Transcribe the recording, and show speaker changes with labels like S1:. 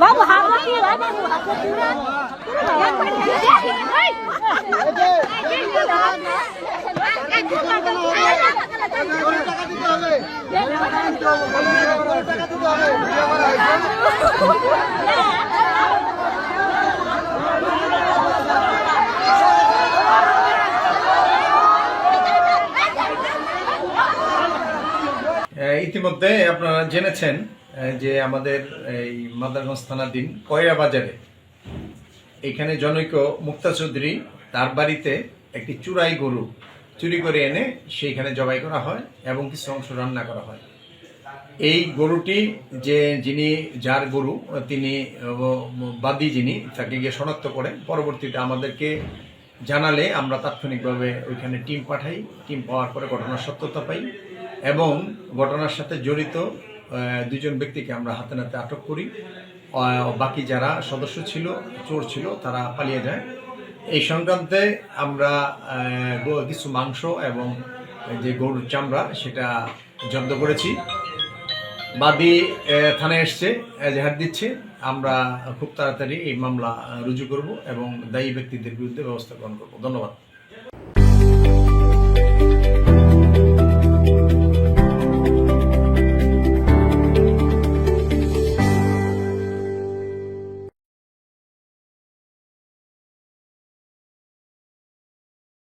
S1: বাবু হাত দিয়ে বাবু হাত
S2: আহ, ইতিমধ্যে আপনারা জেনেছেন যে আমাদের এই মাদারগঞ্জ থানাধীন কয়রা বাজারে। এখানে জনৈক মুক্তা চৌধুরী তার বাড়িতে একটি চুরাই গরু চুরি করে এনে সেইখানে জবাই করা হয় এবং কিছু অংশ রান্না করা হয়। এই গরুটি যে যিনি, যার গরু, তিনি বাদী যিনি, তাকে গিয়ে শনাক্ত করেন পরবর্তীতে আমাদেরকে জানালে আমরা তাৎক্ষণিকভাবে ওইখানে টিম পাঠাই। টিম পাওয়ার পরে ঘটনার সত্যতা পাই এবং ঘটনার সাথে জড়িত দুজন ব্যক্তিকে আমরা হাতে নাতে আটক করি। বাকি যারা সদস্য ছিল, চোর ছিল, তারা পালিয়ে যায়। এই সংক্রান্তে আমরা কিছু মাংস এবং যে গরুর চামড়া, সেটা জব্দ করেছি। বাদী থানায় এসছে এজাহার দিচ্ছে। আমরা খুব তাড়াতাড়ি এই মামলা রুজু করব এবং দায়ী ব্যক্তিদের বিরুদ্ধে ব্যবস্থা গ্রহণ করব। ধন্যবাদ।